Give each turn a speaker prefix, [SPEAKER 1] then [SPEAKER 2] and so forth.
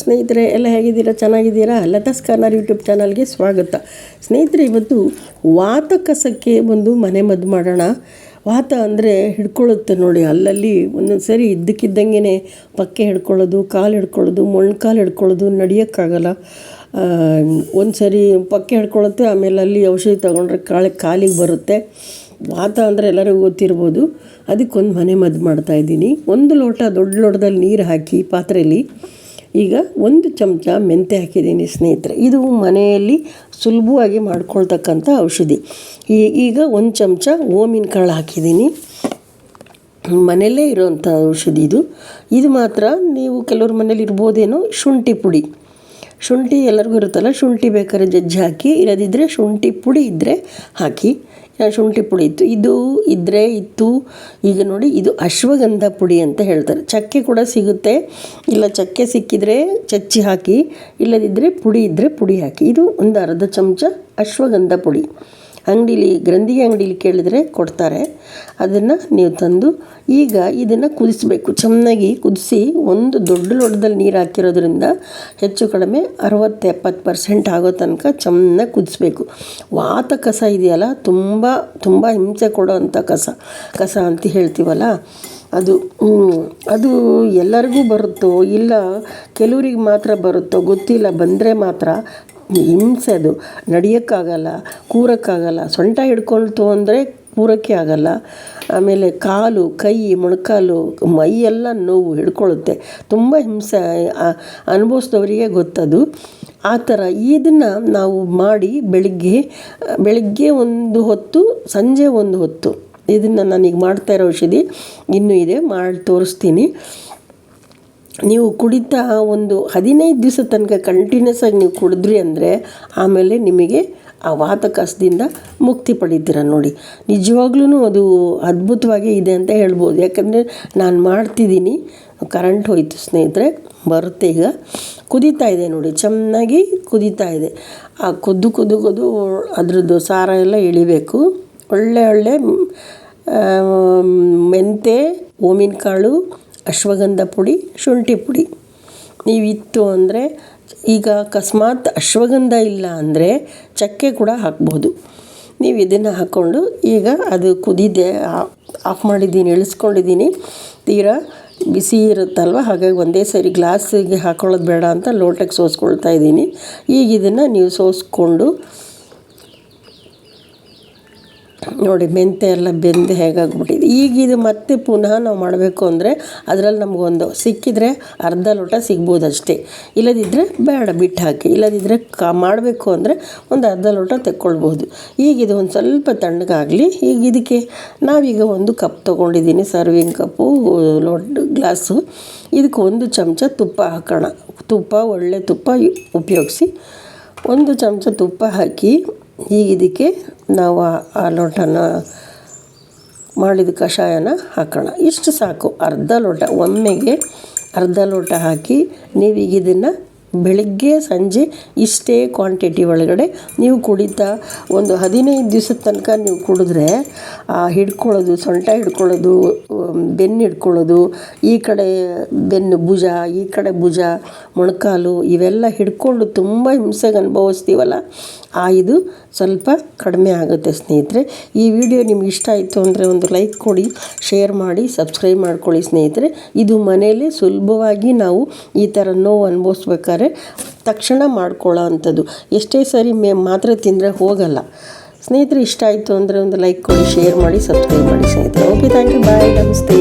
[SPEAKER 1] ಸ್ನೇಹಿತರೆ, ಎಲ್ಲ ಹೇಗಿದ್ದೀರಾ? ಚೆನ್ನಾಗಿದ್ದೀರಾ? ಲತಾಸ್ ಕಾರ್ನರ್ ಯೂಟ್ಯೂಬ್ ಚಾನಲ್ಗೆ ಸ್ವಾಗತ. ಸ್ನೇಹಿತರೆ, ಇವತ್ತು ವಾತ ಕಸಕ್ಕೆ ಒಂದು ಮನೆ ಮದ್ದು ಮಾಡೋಣ. ವಾತ ಅಂದರೆ ಹಿಡ್ಕೊಳ್ಳುತ್ತೆ ನೋಡಿ, ಅಲ್ಲಲ್ಲಿ ಒಂದೊಂದು ಸರಿ ಇದ್ದಕ್ಕಿದ್ದಂಗೆ ಪಕ್ಕೆ ಹಿಡ್ಕೊಳ್ಳೋದು, ಕಾಲು ಹಿಡ್ಕೊಳ್ಳೋದು ಮೊಣ್ಕಾಲು ಹಿಡ್ಕೊಳ್ಳೋದು ನಡೆಯೋಕ್ಕಾಗಲ್ಲ. ಒಂದು ಸರಿ ಪಕ್ಕೆ ಹಿಡ್ಕೊಳ್ಳುತ್ತೆ, ಆಮೇಲೆ ಅಲ್ಲಿ ಔಷಧಿ ತೊಗೊಂಡ್ರೆ ಕಾಳು ಕಾಲಿಗೆ ಬರುತ್ತೆ. ವಾತ ಅಂದರೆ ಎಲ್ಲರಿಗೂ ಗೊತ್ತಿರ್ಬೋದು. ಅದಕ್ಕೊಂದು ಮನೆ ಮದ್ದು ಮಾಡ್ತಾಯಿದ್ದೀನಿ ಒಂದು ಲೋಟ, ದೊಡ್ಡ ಲೋಟದಲ್ಲಿ ನೀರು ಹಾಕಿ ಪಾತ್ರೆಯಲ್ಲಿ ಈಗ ಒಂದು ಚಮಚ ಮೆಂತ್ಯ ಹಾಕಿದ್ದೀನಿ ಸ್ನೇಹಿತರೆ. ಇದು ಮನೆಯಲ್ಲಿ ಸುಲಭವಾಗಿ ಮಾಡ್ಕೊಳ್ತಕ್ಕಂಥ ಔಷಧಿ. ಈಗ ಒಂದು ಚಮಚ ಓಮಿನ ಕಾಳು ಹಾಕಿದ್ದೀನಿ. ಮನೆಯಲ್ಲೇ ಇರೋವಂಥ ಔಷಧಿ ಇದು. ಇದು ಮಾತ್ರ ನೀವು ಕೆಲವ್ರ ಮನೇಲಿ ಇರ್ಬೋದೇನೋ ಶುಂಠಿ ಪುಡಿ. ಶುಂಠಿ ಎಲ್ಲರಿಗೂ ಇರುತ್ತಲ್ಲ, ಶುಂಠಿ ಬೇಕಾದ್ರೆ ಜಜ್ಜಿ ಹಾಕಿ ಇರೋದಿದ್ದರೆ ಶುಂಠಿ ಪುಡಿ ಇದ್ದರೆ ಹಾಕಿ. ಶುಂಠಿ ಪುಡಿ ಇತ್ತು. ಇದು ಇದ್ದರೆ ಇತ್ತು. ಈಗ ನೋಡಿ, ಇದು ಅಶ್ವಗಂಧ ಪುಡಿ ಅಂತ ಹೇಳ್ತಾರೆ. ಚಕ್ಕೆ ಕೂಡ ಸಿಗುತ್ತೆ. ಇಲ್ಲ ಚಕ್ಕೆ ಸಿಕ್ಕಿದರೆ ಚಚ್ಚಿ ಹಾಕಿ ಇಲ್ಲದಿದ್ದರೆ ಪುಡಿ ಇದ್ದರೆ ಪುಡಿ ಹಾಕಿ. ಇದು ಒಂದು ಅರ್ಧ ಚಮಚ ಅಶ್ವಗಂಧ ಪುಡಿ. ಅಂಗಡೀಲಿ, ಗ್ರಂಥಿಗೆ ಅಂಗಡೀಲಿ ಕೇಳಿದರೆ ಕೊಡ್ತಾರೆ. ಅದನ್ನು ನೀವು ತಂದು ಈಗ ಇದನ್ನು ಕುದಿಸ್ಬೇಕು. ಚೆನ್ನಾಗಿ ಕುದಿಸಿ ಒಂದು ದೊಡ್ಡ ಲೋಟದಲ್ಲಿ ನೀರು ಹಾಕಿರೋದ್ರಿಂದ ಹೆಚ್ಚು ಕಡಿಮೆ ಅರವತ್ತು, ಎಪ್ಪತ್ತು ಪರ್ಸೆಂಟ್ ಆಗೋ ತನಕ ಚೆನ್ನಾಗಿ ಕುದಿಸ್ಬೇಕು. ವಾತ ಕಸ ಇದೆಯಲ್ಲ, ತುಂಬ ತುಂಬ ಹಿಂಸೆ ಕೊಡೋವಂಥ ಕಸ ಕಸ ಅಂತ ಹೇಳ್ತೀವಲ್ಲ? ಅದು ಅದು ಎಲ್ಲರಿಗೂ ಬರುತ್ತೋ ಇಲ್ಲ, ಕೆಲವ್ರಿಗೆ ಮಾತ್ರ ಬರುತ್ತೋ ಗೊತ್ತಿಲ್ಲ, ಬಂದರೆ ಮಾತ್ರ ಹಿಂಸೆ ಅದು ನಡೆಯೋಕ್ಕಾಗಲ್ಲ, ಕೂರೋಕ್ಕಾಗಲ್ಲ, ಸೊಂಟ ಹಿಡ್ಕೊಳ್ತು ಅಂದರೆ ಕೂರೋಕ್ಕೆ ಆಗಲ್ಲ. ಆಮೇಲೆ ಕಾಲು, ಕೈ, ಮೊಣಕಾಲು ಮೈಯೆಲ್ಲ ನೋವು ಹಿಡ್ಕೊಳ್ಳುತ್ತೆ. ತುಂಬ ಹಿಂಸೆ ಅನುಭವಿಸಿದವರಿಗೆ ಗೊತ್ತದು. ಆ ಥರ ಇದನ್ನು ನಾವು ಮಾಡಿ ಬೆಳಿಗ್ಗೆ ಬೆಳಿಗ್ಗೆ ಒಂದು ಹೊತ್ತು, ಸಂಜೆ ಒಂದು ಹೊತ್ತು. ಇದನ್ನು ನಾನೀಗ ಮಾಡ್ತಾ ಇರೋ ಔಷಧಿ ಇನ್ನೂ ಇದೆ, ಮಾಡಿ ತೋರಿಸ್ತೀನಿ. ನೀವು ಕುಡಿತಾ ಒಂದು ಹದಿನೈದು ದಿವಸ ತನಕ ಕಂಟಿನ್ಯೂಸ್ ಆಗಿ ನೀವು ಕುಡಿದ್ರಿ ಅಂದರೆ ಆಮೇಲೆ ನಿಮಗೆ ಆ ವಾತ ಕಸದಿಂದ ಮುಕ್ತಿ ಪಡಿತೀರ ನೋಡಿ. ನಿಜವಾಗ್ಲೂ ಅದು ಅದ್ಭುತವಾಗಿ ಇದೆ ಅಂತ ಹೇಳ್ಬೋದು. ಯಾಕಂದರೆ ನಾನು ಮಾಡ್ತಿದ್ದೀನಿ ಕರೆಂಟ್ ಹೋಯಿತು ಸ್ನೇಹಿತರೆ, ಬರುತ್ತೆ ಈಗ. ಕುದೀತಾ ಇದೆ ನೋಡಿ, ಚೆನ್ನಾಗಿ ಕುದೀತಾ ಇದೆ. ಆ ಕುದ್ದು ಕುದ್ದು ಕುದ್ದು ಅದ್ರದ್ದು ಸಾರ ಎಲ್ಲ ಇಳಿಬೇಕು. ಒಳ್ಳೆ ಒಳ್ಳೆ ಮೆಂತೆ ಓಮಿನ ಕಾಳು ಅಶ್ವಗಂಧ ಪುಡಿ, ಶುಂಠಿ ಪುಡಿ. ನೀವಿತ್ತು ಅಂದರೆ ಈಗ ಅಕಸ್ಮಾತ್ ಅಶ್ವಗಂಧ ಇಲ್ಲ ಅಂದರೆ ಚಕ್ಕೆ ಕೂಡ ಹಾಕ್ಬೋದು. ನೀವು ಇದನ್ನು ಹಾಕ್ಕೊಂಡು ಈಗ ಅದು ಕುದಿದೆ ಆಫ್ ಮಾಡಿದ್ದೀನಿ, ಇಳಿಸ್ಕೊಂಡಿದ್ದೀನಿ. ತೀರಾ ಬಿಸಿ ಇರುತ್ತಲ್ವ? ಹಾಗಾಗಿ ಒಂದೇ ಸರಿ ಗ್ಲಾಸಿಗೆ ಹಾಕೊಳ್ಳೋದು ಬೇಡ ಅಂತ ಲೋಟಕ್ಕೆ ಸೋಸ್ಕೊಳ್ತಾ ಇದ್ದೀನಿ. ಈಗ ಇದನ್ನು ನೀವು ಸೋಸ್ಕೊಂಡು ನೋಡಿ ಮೆಂತೆ ಎಲ್ಲ ಬೆಂದು ಹೇಗಾಗ್ಬಿಟ್ಟಿದೆ. ಈಗ ಇದು ಮತ್ತೆ ಪುನಃ ನಾವು ಮಾಡಬೇಕು ಅಂದರೆ ಅದರಲ್ಲಿ ನಮಗೊಂದು ಸಿಕ್ಕಿದರೆ ಅರ್ಧ ಲೋಟ ಸಿಗ್ಬೋದು ಅಷ್ಟೇ ಇಲ್ಲದಿದ್ದರೆ ಬೇಡ ಬಿಟ್ಟು ಹಾಕಿ ಇಲ್ಲದಿದ್ದರೆ ಕ ಮಾಡಬೇಕು ಅಂದರೆ ಒಂದು ಅರ್ಧ ಲೋಟ ತೆಕ್ಕೊಳ್ಬೋದು. ಈಗ ಇದು ಒಂದು ಸ್ವಲ್ಪ ತಣ್ಣಗಾಗಲಿ. ಈಗ ಇದಕ್ಕೆ ನಾವೀಗ ಒಂದು ಕಪ್ ತೊಗೊಂಡಿದ್ದೀನಿ ಸರ್ವಿಂಗ್ ಕಪ್ಪು ಲೋಟ ಗ್ಲಾಸು ಇದಕ್ಕೆ ಒಂದು ಚಮಚ ತುಪ್ಪ ಹಾಕೋಣ. ತುಪ್ಪ, ಒಳ್ಳೆ ತುಪ್ಪ ಉಪಯೋಗಿಸಿ. ಒಂದು ಚಮಚ ತುಪ್ಪ ಹಾಕಿ ಈಗ ಇದಕ್ಕೆ ನಾವು ಆ ಲೋಟನ ಮಾಡಿದ ಕಷಾಯನ ಹಾಕೋಣ. ಇಷ್ಟು ಸಾಕು. ಅರ್ಧ ಲೋಟ. ಒಮ್ಮೆಗೆ ಅರ್ಧ ಲೋಟ ಹಾಕಿ ನೀವೀಗ ಇದನ್ನು ಬೆಳಗ್ಗೆ, ಸಂಜೆ ಇಷ್ಟೇ ಕ್ವಾಂಟಿಟಿ ಒಳಗಡೆ ನೀವು ಕುಡಿತಾ ಒಂದು ಹದಿನೈದು ದಿವಸದ ತನಕ ನೀವು ಕುಡಿದ್ರೆ ಆ ಹಿಡ್ಕೊಳ್ಳೋದು, ಸೊಂಟ ಹಿಡ್ಕೊಳ್ಳೋದು ಬೆನ್ನು ಹಿಡ್ಕೊಳ್ಳೋದು, ಈ ಕಡೆ ಬೆನ್ನು ಭುಜ, ಈ ಕಡೆ ಭುಜ, ಮೊಣಕಾಲು ಇವೆಲ್ಲ ಹಿಡ್ಕೊಂಡು ತುಂಬ ಹಿಂಸೆಗೆ ಅನುಭವಿಸ್ತೀವಲ್ಲ? ಆ ಇದು ಸ್ವಲ್ಪ ಕಡಿಮೆ ಆಗುತ್ತೆ ಸ್ನೇಹಿತರೆ. ಈ ವಿಡಿಯೋ ನಿಮ್ಗೆ ಇಷ್ಟ ಆಯಿತು ಅಂದರೆ ಒಂದು ಲೈಕ್ ಕೊಡಿ, ಶೇರ್ ಮಾಡಿ, ಸಬ್ಸ್ಕ್ರೈಬ್ ಮಾಡ್ಕೊಳ್ಳಿ ಸ್ನೇಹಿತರೆ. ಇದು ಮನೆಯಲ್ಲೇ ಸುಲಭವಾಗಿ ನಾವು ಈ ಥರ ನೋವು ಅನುಭವಿಸ್ಬೇಕಾದ್ರೆ ತಕ್ಷಣ ಮಾಡ್ಕೊಳ್ಳೋ ಅಂಥದ್ದು. ಎಷ್ಟೇ ಸರಿ ಮೇ ಮಾತ್ರ ತಿಂದರೆ ಹೋಗಲ್ಲ. ಸ್ನೇಹಿತರೆ, ಇಷ್ಟ ಆಯಿತು ಅಂದರೆ ಒಂದು ಲೈಕ್ ಕೊಡಿ, ಶೇರ್ ಮಾಡಿ, ಸಬ್ಸ್ಕ್ರೈಬ್ ಮಾಡಿ ಸ್ನೇಹಿತರೆ. ಓಕೆ ಥ್ಯಾಂಕ್ ಯು ಬಾಯ್ ನಮಸ್ತೆ.